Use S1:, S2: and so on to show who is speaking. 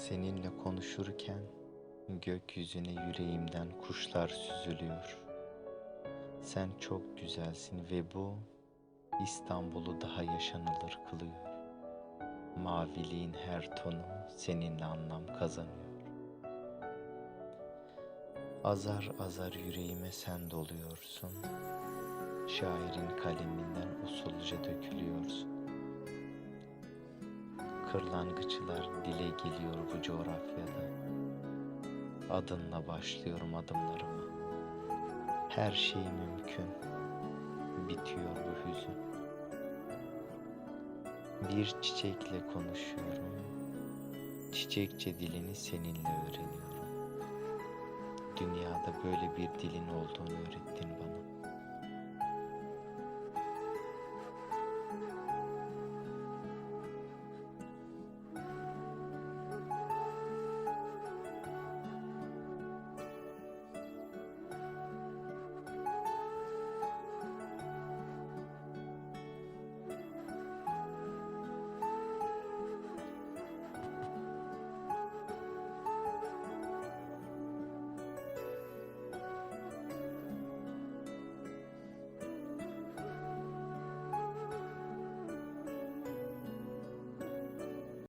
S1: Seninle konuşurken gökyüzüne yüreğimden kuşlar süzülüyor. Sen çok güzelsin ve bu İstanbul'u daha yaşanılır kılıyor. Maviliğin her tonu seninle anlam kazanıyor. Azar azar yüreğime sen doluyorsun. Şairin kaleminden usulca dökülüyorsun. Kırlangıçlar dile geliyor bu coğrafyada. Adınla başlıyorum adımlarıma. Her şey mümkün. Bitiyor bu hüzün. Bir çiçekle konuşuyorum. Çiçekçe dilini seninle öğreniyorum. Dünyada böyle bir dilin olduğunu öğrettin